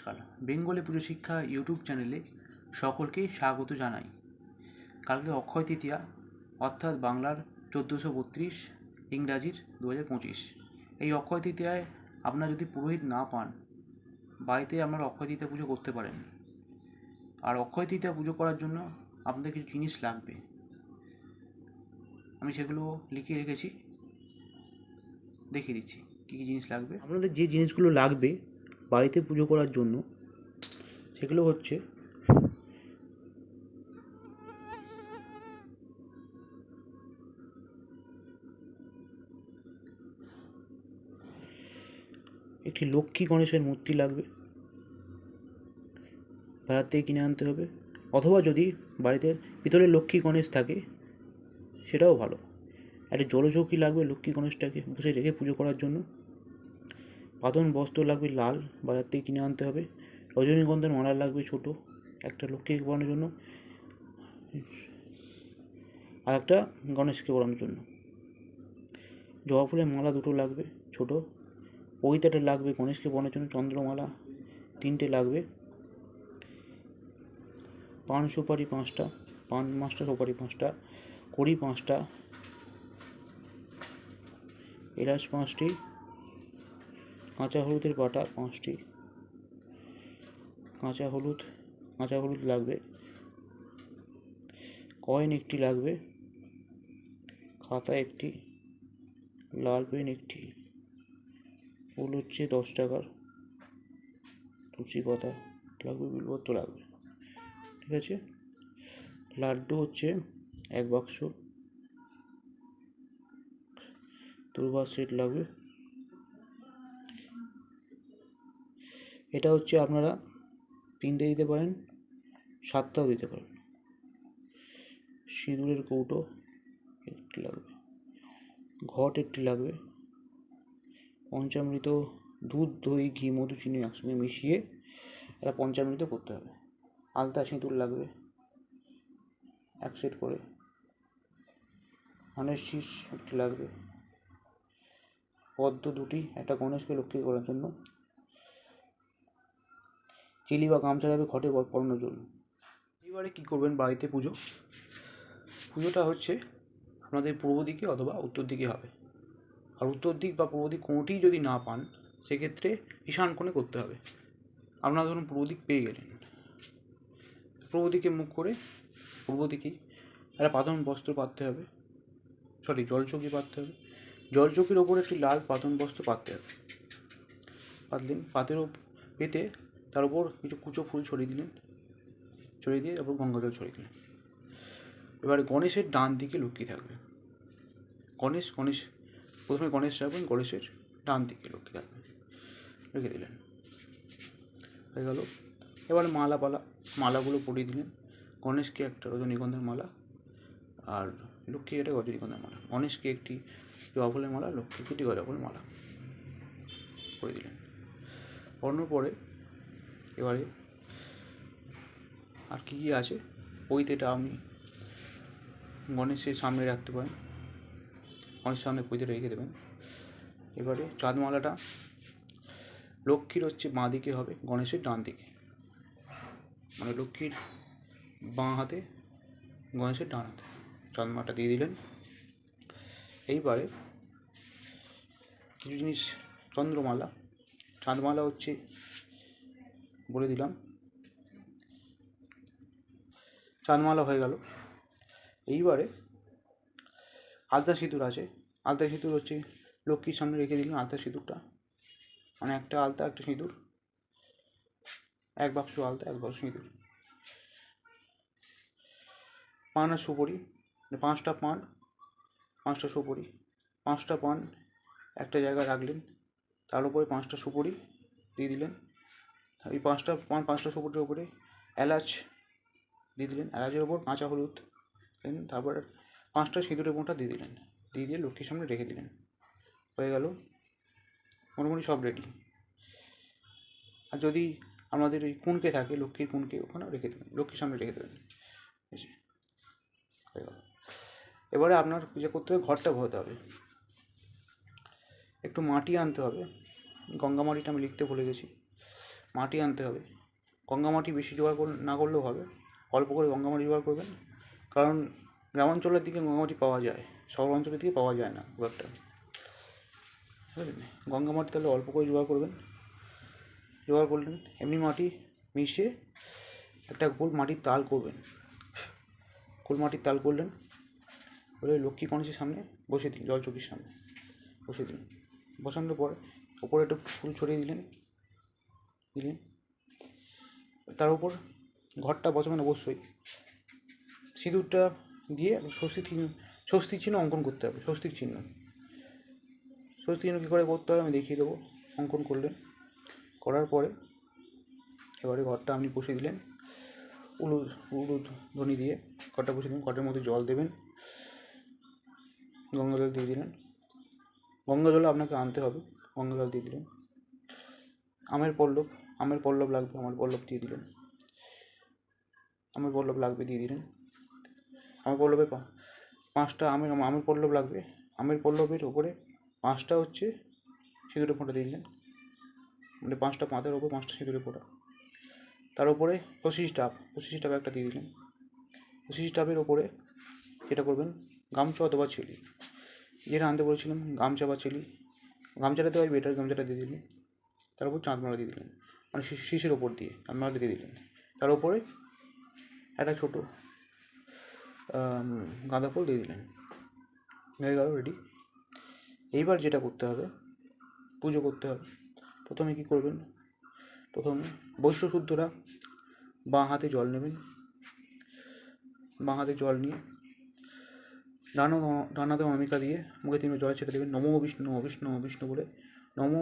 নমস্কার। বেঙ্গলি পুজো শিক্ষা ইউটিউব চ্যানেলে সকলকে স্বাগত জানাই। কালকে অক্ষয় তৃতীয়া, অর্থাৎ বাংলার চোদ্দোশো বত্রিশ, ইংরাজির দু হাজার পঁচিশ। এই অক্ষয় তৃতীয়ায় আপনারা যদি পুরোহিত না পান, বাড়িতে আপনারা অক্ষয় তৃতীয়া পুজো করতে পারেন। আর অক্ষয় তৃতীয়া পুজো করার জন্য আপনাদের কিছু জিনিস লাগবে। আমি সেগুলো লিখে রেখেছি। দেখিয়ে দিচ্ছি, কী কী জিনিস লাগবে। আপনাদের যে জিনিসগুলো লাগবে বাড়িতে পুজো করার জন্য সেগুলো হচ্ছে একটি লক্ষ্মী গণেশের মূর্তি লাগবে। বাজার থেকে কিনে আনতে হবে। অথবা যদি বাড়িতে পিতলের লক্ষ্মী গণেশ থাকে, সেটাও ভালো। একটা জলচৌকি লাগবে লক্ষ্মী গণেশটাকে বসে রেখে পুজো করার জন্য। পাতন বস্ত্র লাগবে লাল, বাজার থেকে কিনে আনতে হবে। রজনীগন্ধার মালা লাগবে ছোট, একটা লক্ষ্মীকে পরানোর জন্য। আর একটা গণেশকে পরানোর জন্য। জবা ফুলের মালা দুটো লাগবে ছোট। পৈতাটা লাগবে গণেশকে পরানোর জন্য চন্দ্রমালা তিনটে লাগবে। পান সুপারি পাঁচটা, পান পাঁচটা সুপারি পাঁচটা, কড়ি পাঁচটা, এলাচ পাঁচটি কাঁচা হলুদের বাটা পাঁচটি। কাঁচা হলুদ কাঁচা হলুদ লাগবে। কয়েন একটি লাগবে। খাতা একটি। লাল পেন একটি। ফুল হচ্ছে দশ টাকার। তুলসী পাতা লাগবে বিলপত্র লাগবে। ঠিক আছে? লাড্ডু হচ্ছে এক বাক্স। দুর্বা সেট লাগবে। এটা হচ্ছে আপনারা তিনটে দিতে পারেন, সাতটাও দিতে পারেন। সিঁদুরের কৌটো একটি লাগবে, ঘট একটি লাগবে, পঞ্চামৃত, দুধ, দই, ঘি, মধু, চিনি একসঙ্গে মিশিয়ে এটা পঞ্চামৃত করতে হবে। আলতা সিঁদুর লাগবে এক সেট করে। ধানের শীষ একটি লাগবে। পদ্ম দুটি একটা গণেশকে লক্ষ্মী করার জন্য চিলি বা গামছা যাবে ঘটে পড়ানোর জন্য। এবারে কী করবেন বাড়িতে পুজো? পুজোটা হচ্ছে আপনাদের পূর্ব দিকে অথবা উত্তর দিকে হবে। আর উত্তর দিক বা পূর্ব দিক কোনোটিই যদি না পান, সেক্ষেত্রে ঈশান কোণে করতে হবে। আপনারা ধরুন পূর্ব দিক পেয়ে গেলেন। পূর্ব দিকে মুখ করে পূর্ব দিকেই একটা পাতন বস্ত্র পাততে হবে। সরি, জলচৌকি পাততে হবে। জলচৌকির ওপর একটি লাল পাতন বস্ত্র পাততে হবে। পাতলেন, পাতের পেতে তার উপর কিছু কুচো ফুল ছড়িয়ে দিলেন, ছড়িয়ে দিয়ে তারপর গঙ্গা জল ছড়িয়ে দিলেন। এবারে গণেশের ডান দিকে লক্ষ্মী থাকবে। গণেশ গণেশ, প্রথমে গণেশ রাখবেন, গণেশের ডান দিকে লক্ষ্মী থাকবে। রেখে দিলেন। হয়ে গেল। এবারে মালা পালা, মালাগুলো পরিয়ে দিলেন। গণেশকে একটা রজনীগন্ধার মালা আর লক্ষ্মী একটা রজনীগন্ধার মালা। গণেশকে একটি জবা ফুলের মালা, লক্ষ্মীকে একটি গজা ফুলের মালা করে দিলেন। পরানোর পরে এবারে। আর কী কী আছে? পৈতেটা আপনি গণেশের সামনে রাখতে পারেন। গণেশের সামনে পৈতেটা রেখে দেবেন। এবারে চাঁদমালাটা লক্ষ্মীর হচ্ছে বাঁ দিকে হবে, গণেশের ডান দিকে। মানে লক্ষ্মীর বাঁ হাতে, গণেশের ডান হাতে। চাঁদমালাটা দিয়ে দিলেন। এইবারে কিছু জিনিস চন্দ্রমালা। চাঁদমালা হচ্ছে বলে দিলাম। চাঁদমালা হয়ে গেল। এইবারে আলতা সিঁদুর আছে। আলতা সিঁদুর হচ্ছে লক্ষ্মীর সামনে রেখে দিলাম আলতা সিঁদুরটা। মানে একটা আলতা, একটা সিঁদুর। এক বাক্স আলতা, এক বাক্স সিঁদুর। পান আর সুপরি মানে পাঁচটা পান, পাঁচটা সুপরি। পাঁচটা পান একটা জায়গায় রাখলেন, তার উপরে পাঁচটা সুপরি দিয়ে দিলেন। এই পাঁচটা পাঁচটা সুপরির উপরে এলাচ দিয়ে দিলেন, এলাচের ওপর কাঁচা হলুদ তারপর পাঁচটা সিঁদুরের মোটা দিয়ে দিলেন, দিয়ে দিয়ে লক্ষ্মীর সামনে রেখে দিলেন। হয়ে গেল, মোটামুটি সব রেডি আর যদি আমাদের ওই কুনকে থাকে, লক্ষ্মীর কুনকে ওখানে রেখে দেবেন লক্ষ্মীর সামনে রেখে দেবেন হয়ে এবারে আপনার যে করতে হবে, ঘরটা ভরতে হবে। একটু মাটি আনতে হবে। গঙ্গা মাটিটা আমি লিখতে ভুলে গেছি। মাটি আনতে হবে। গঙ্গা মাটি বেশি জোগাড় না করলেও হবে। অল্প করে গঙ্গা মাটি জোগাড় করবেন। কারণ গ্রামাঞ্চলের দিকে গঙ্গা মাটি পাওয়া যায় শহর অঞ্চলের দিকে পাওয়া যায় না খুব একটা। গঙ্গা মাটি তাহলে অল্প করে জোগাড় করবেন। জোগাড় করলেন, এমনি মাটি মিশিয়ে একটা গোল মাটির তাল করবেন। গোল মাটির তাল করলেন, বলে লক্ষ্মী গণেশের সামনে বসে দিন, জল চৌকির সামনে বসে দিন। বসানোর পর ওপরে একটা ফুল ছড়িয়ে দিলেন দিলেন। তার উপর ঘরটা বসাবেন অবশ্যই। সিঁদুরটা দিয়ে স্বস্তি চিহ্ন, স্বস্তিক চিহ্ন অঙ্কন করতে হবে, স্বস্তিক চিহ্ন। স্বস্তিক চিহ্ন কী করে করতে হবে আমি দেখিয়ে দেবো। অঙ্কন করলেন। করার পরে এবারে ঘরটা আপনি বসিয়ে দিলেন। উলু উলু ধ্বনি দিয়ে ঘরটা বসিয়ে দিলেন। ঘরের মধ্যে জল দেবেন। গঙ্গা জল দিয়ে দিলেন। গঙ্গা জল আপনাকে আনতে হবে। গঙ্গা জল দিয়ে দিলেন। আমের পল্লব আমের পল্লব লাগবে, আমার পল্লব দিয়ে দিলেন। আমের পল্লব লাগবে, দিয়ে দিলেন। আমের পল্লবে পাঁচটা আমের আমের পল্লব লাগবে। আমের পল্লবের ওপরে পাঁচটা হচ্ছে সিঁদুরে ফোঁটা দিয়ে দিলেন। মানে পাঁচটা পাতার ওপর পাঁচটা সিঁদুরে ফোঁটা। তার উপরে পঁচিশ ডাব পঁচিশ ডাব একটা দিয়ে দিলেন। পঁচিশ ডাবের ওপরে যেটা করবেন, গামছা অথবা ছেলি। যেটা আনতে বলেছিলাম, গামছা বা ছেলি। গামছাটা দেওয়াই বেটার গামছাটা দিয়ে দিলেন। তার উপর চাঁদমালা দিয়ে দিলেন। মানে শীষের ওপর দিয়ে চাঁদমালাটা দিয়ে দিলেন। তার উপরে একটা ছোটো গাঁদা ফুল দিয়ে দিলেন। হয়ে গেল রেডি এইবার যেটা করতে হবে, পুজো করতে হবে। প্রথমে কী করবেন? প্রথমে বৈশ্য শুদ্ধরা বাঁ হাতে জল নেবেন। বাঁ হাতে জল নিয়ে ডানো, ডানাতে অমিকা দিয়ে মুখে তিনবার জল ছেড়ে দেবেন। নমো বিষ্ণু নমো বিষ্ণু নমো বিষ্ণু বলে। নম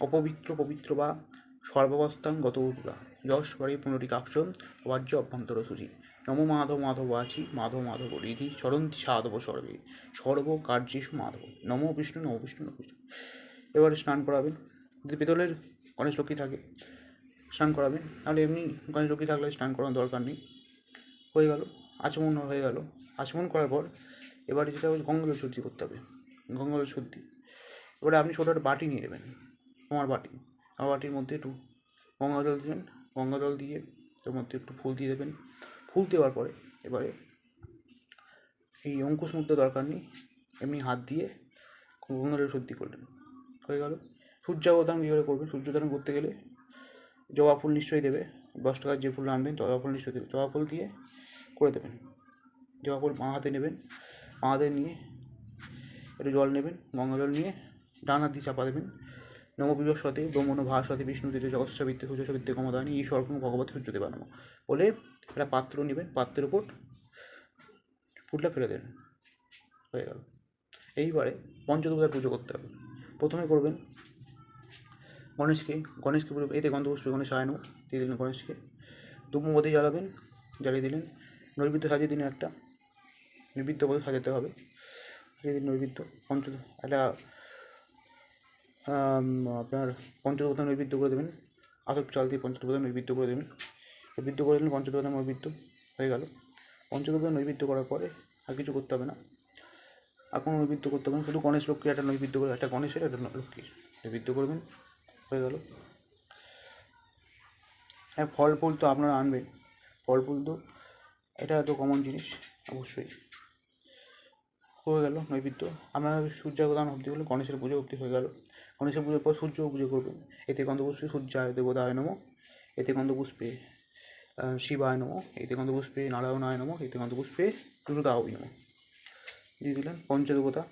অপবিত্র পবিত্র বা সর্বাবস্থান গত উর্বা যশ বাড়ি পুনরি কাক্ষ বাহ্য অভ্যন্তর সূচি নম মাধব মাধব আছি মাধব মাধব রিধি চরন্তি সাধব সর্বে। সর্ব কার্যেষু মাধব। নম বিষ্ণু নম বিষ্ণু নম বিষ্ণু। এবারে স্নান করাবেন। যদি পিতলের গণেশ লক্ষ্মী থাকে, স্নান করাবেন। নাহলে এমনি গণেশ লক্ষ্মী থাকলে স্নান করানোর দরকার নেই। হয়ে গেল। আচমন হয়ে গেল। আচমন করার পর এবারে যেটা হচ্ছে গঙ্গাজল শুদ্ধি করতে হবে। গঙ্গল শুদ্ধি। এবারে আপনি ছোটো একটা বাটি নিয়ে নেবেন। আমার বাটি। আমার বাটির মধ্যে একটু গঙ্গা জল দেবেন, গঙ্গা জল দিয়ে তার মধ্যে একটু ফুল দিয়ে দেবেন। ফুল দেওয়ার পরে এবারে এই অঙ্কুশ মুদ্রা দরকার নেই, এমনি হাত দিয়ে গঙ্গা জল শুদ্ধি করলেন হয়ে গেল। সূর্যাবধান কী করে করবেন? সূর্যোধান করতে গেলে জবা ফুল নিশ্চয়ই দেবে। দশ টাকার যে ফুল আনবেন, জবা ফুল নিশ্চয়ই দেবে। জবা ফুল দিয়ে করে দেবেন। জবা ফুল বাঁ হাতে নেবেন, বাঁ হাতে নিয়ে একটু জল নেবেন, গঙ্গা জল নিয়ে ডান হাত দিয়ে চাপা দেবেন। নববিবস্বতে ব্রহ্মণ ভাস্বতে বিষ্ণু তীরে জগৎসাবিত্তে সূর্যসাবিত্তে ক্ষমতানি এই সর্বং ভগবতী সূর্যদেবা নম বলে একটা পাত্র নেবেন, পাত্রের উপর ফুলটা ফেলে দেবেন হয়ে গেল। এইবারে পঞ্চদেবতার পুজো করতে হবে। প্রথমে করবেন গণেশকে গণেশকে পুরো এতে গন্ধপুষ্পে গণেশ আয়ন দিয়ে দিলেন গণেশকে। ধূপমতি জ্বালাবেন, জ্বালিয়ে দিলেন। নৈবেদ্য সাজিয়ে দিলেন একটা। নৈবেদ্য সাজাতে হবে। সাজিয়ে দিন একটা আপনার পঞ্চদেবতা নৈবেদ্য করে দেবেন। আতপ চাল দিয়ে পঞ্চদেবতা নৈবেদ্য করে দেবেন। নৈবেদ্য করে দিলেন পঞ্চদেবতা নৈবেদ্য হয়ে গেল। পঞ্চদেবতা নৈবেদ্য করার পরে আর কিছু করতে হবে না। আর কোনো নৈবেদ্য করতে হবে না। শুধু গণেশ লক্ষ্মীর একটা নৈবেদ্য করে একটা গণেশের একটা লক্ষ্মীর নৈবেদ্য করবেন। হয়ে গেল। হ্যাঁ ফল ফুল তো আপনারা আনবেন। ফল ফুল তো এটা তো কমন জিনিস, অবশ্যই। হয়ে গেল নৈবেদ্য। আমরা সূর্যাগদান অবধি হলো গণেশের পুজো অবধি হয়ে গেল। গণেশের পুজোর পর সূর্য পুজো করবেন এতে গন্ধপুষ্পে সূর্যায় দেবতায় নম। এতে গন্ধপুষ্পে শিবায় নম। এতে গন্ধপুষ্পে নারায়ণায় নম। এতে গন্ধপুষ্পে দুর্গায় নম। দিয়ে দিলেন পঞ্চদেবতা।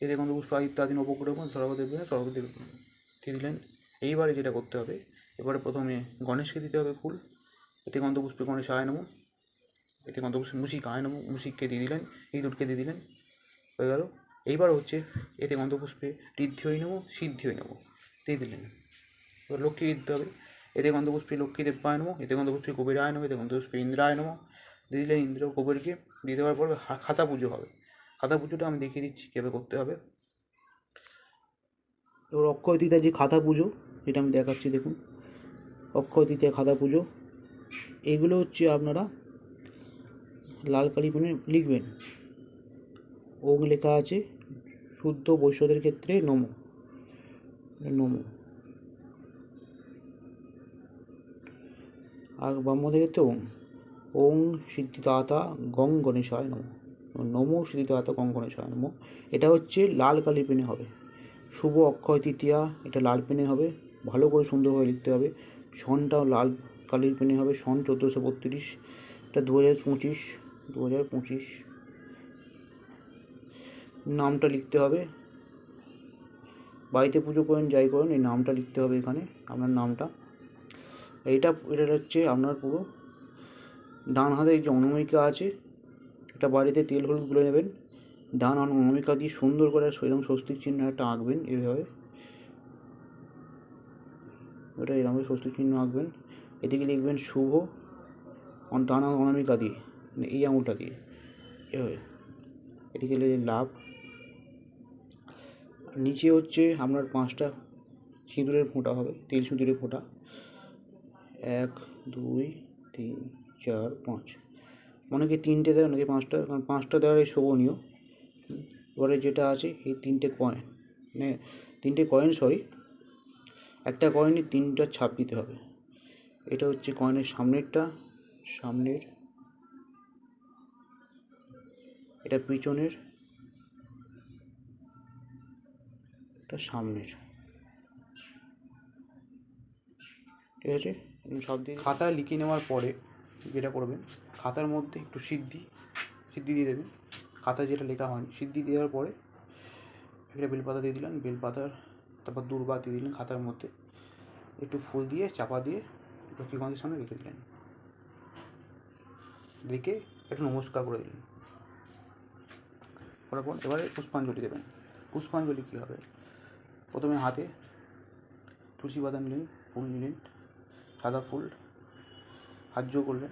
এতে গন্ধপুষ্প ইত্যাদি নবগ্রহ সর্বদেব সর্বদেব। দিয়ে দিলেন, এইবারে যেটা করতে হবে, এবারে প্রথমে গণেশকে দিতে হবে ফুল। এতে গন্ধপুষ্পে গণেশ আয় নম। এতে মুশিক আয় নম মুশিককে দিয়ে দিলেন ইঁদুরকে দিয়ে দিলেন, হয়ে গেল। এইবার হচ্ছে এতে গন্ধপুষ্পে ঋদ্ধি হয়ে নেব, সিদ্ধি হয়ে নেব, দিয়ে দিলেন। এবার লক্ষ্মী দিতে হবে। এতে গন্ধপুষ্পে লক্ষ্মীদেব পায় নেব, এতে গন্ধপুষ্পে কবির আয় নেব, এতে গন্ধপুষ্পে ইন্দ্রায় নেব, দিয়ে দিলেন ইন্দ্র কবিরকে দিয়ে দেওয়ার পর খাতা পুজো হবে। খাতা পুজোটা আমি দেখিয়ে দিচ্ছি, কীভাবে করতে হবে। এবার অক্ষয় তৃতীয়ার যে খাতা পুজো যেটা আমি দেখাচ্ছি, দেখুন। অক্ষয় তৃতীয়া খাতা পুজো, এগুলো হচ্ছে আপনারা লাল কালি পেনে লিখবেন। ওং লেখা আছে, শুদ্ধ বৈশ্যদের ক্ষেত্রে নম। মানে নম। আর ব্রাহ্মদের ক্ষেত্রে ওং। ওং সিদ্ধিদাতা গং গণেশায় নম। নমো সিদ্ধিদাতা গং গণেশায় নম। এটা হচ্ছে লাল কালি পেনে হবে। শুভ অক্ষয় তৃতীয়া, এটা লাল পেনে হবে। ভালো করে সুন্দরভাবে লিখতে হবে। সনটাও লাল কালির পেনে হবে। সন চোদ্দোশো বত্রিশ, এটা দু হাজার পঁচিশ। দু হাজার পঁচিশ। নামটা লিখতে হবে। বাড়িতে পুজো করেন, যাই করেন, এই নামটা লিখতে হবে এখানে, আপনার নামটা। এইটা, এটা হচ্ছে আপনার পুরো। ডান হাতে যে অনামিকা আছে এটা বাড়িতে তেল হলুদ গুলে নেবেন। ডান অনামিকা দিয়ে সুন্দর করে সেরকম স্বস্তিক চিহ্ন একটা আঁকবেন এইভাবে। ওটা এরকম স্বস্তিক চিহ্ন আঁকবেন। এদিকে লিখবেন শুভ ডান অনামিকা দিয়ে। মানে এই আঙুলটা দিয়ে এভাবে এদিকে লাভ। নিচে হচ্ছে আপনার পাঁচটা সিঁদুরের ফোঁটা হবে, তেল সিঁদুরের ফোঁটা। এক, দুই, তিন, চার, পাঁচ। অনেকে তিনটে দেয়, অনেকে পাঁচটা, কারণ পাঁচটা এই শোভনীয়। এবারে যেটা আছে, এই তিনটে কয়েন মানে তিনটে কয়েন সরি একটা কয়েনই তিনটা ছাপ দিতে হবে। এটা হচ্ছে কয়েনের সামনেরটা, সামনের এটা পিছনের, এটা সামনের। ঠিক আছে? সব দিয়ে খাতা লিখে নেওয়ার পরে যেটা করবেন, খাতার মধ্যে একটু সিদ্ধি সিদ্ধি দিয়ে দেবেন। খাতায় যেটা লেখা হয়নি, সিদ্ধি দেওয়ার পরে একটা বেলপাতা দিয়ে দিলেন, বেলপাতার, তারপর দূর্বা দিয়ে দিলেন খাতার মধ্যে। একটু ফুল দিয়ে, চাপা দিয়ে লক্ষ্মীগঞ্জের সামনে রেখে দিলেন। রেখে একটু নমস্কার করে দিলেন। করার পর এবারে পুষ্পাঞ্জলি দেবেন। পুষ্পাঞ্জলি কী হবে? প্রথমে হাতে তুলসী বাদাম নিলেন ফুল নিলেন সাদা ফুল সাহায্য করলেন।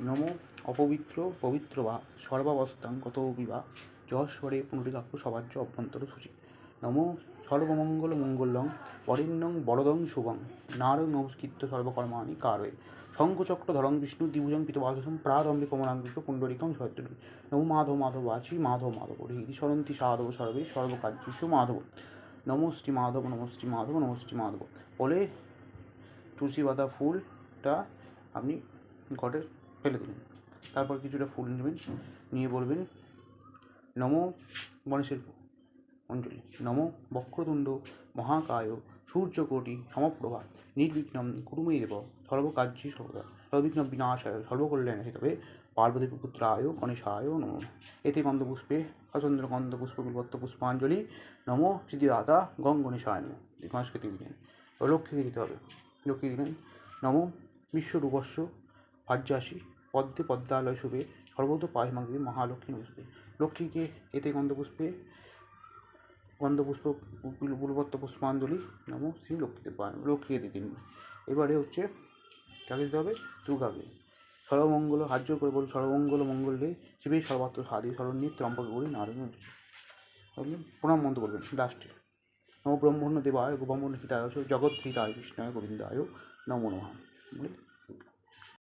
নম অপবিত্র পবিত্র বা সর্বাবস্থাঙ্গত বিবাহ বিবা যশ্বরে পুনরিকাক্ষ সবার্য অভ্যন্তর সূচি নম সর্বমঙ্গল মঙ্গলং পরিণ্যং বরদং শুভং। নারং নমস্কৃত্য সর্বকর্মাণি কারয়ে। শঙ্খচক্র ধরং বিষ্ণু দ্বিভুজং পিতবাসম প্রারম্ভে কমলাঙ্কিত পুণ্ডরিকং সত্যরূপী নমো মাধব মাধব আছি মাধব মাধব হৃদি সরন্তি সাধব সর্বে সর্বকার্যিষু মাধব। নমস্তি মাধব নমস্তি মাধব নমস্তি মাধব। বলে তুলসী পাতা ফুলটা আপনি ঘটে ফেলে দিলেন। তারপর কিছুটা ফুল নেবেন, নিয়ে বলবেন, নমো গণেশের অঞ্জলি নম বক্রতুণ্ড মহাকায় সূর্যকোটি সমপ্রভা। নির্বিঘ্নম কুরুমে দেব সর্বকার্যে সর্বদা। সর্ববিঘ্ন বিনাশায় সর্বকল্যাণে তবে পার্বতী পুত্রায় গণেশায় নম। এতে গন্ধপুষ্পে অচন্দ্র গন্ধপুষ্প বিভক্ত পুষ্পাঞ্জলি নম। সিদ্ধিদাতা গং গণেশায় নম এই দিলেন লক্ষ্মীকে দিতে হবে। লক্ষ্মী দিলেন নম বিশ্বরূপস্য ভাজ্যাসী পদ্মে পদ্মালয় শুভে সর্বত পায়মাগী মহালক্ষ্মী নমস্তে লক্ষ্মীকে এতে গন্ধপুষ্পে গন্ধপুষ্প পুলবত্ত পুষ্পাঞ্জলি নম শ্রী লক্ষ্মীতে পায় লক্ষ্মীকে দিয়ে দিন এবারে হচ্ছে কাকে দিতে হবে? দুর্গাকে। সর্বমঙ্গল, হার্য করে বলুন, সর্বমঙ্গল, মঙ্গলে শিবের সর্বাত্র সাদি সরণ্যে ত্রম্পক করি নারায়ণ প্রণাম মন্ত্র বলবেন লাস্টে নম ব্রহ্মণ্য দেবায় গোব্রহ্মণ্য হিতায় জগৎ হিতায় কৃষ্ণায়, গোবিন্দায়, নমো নমঃ।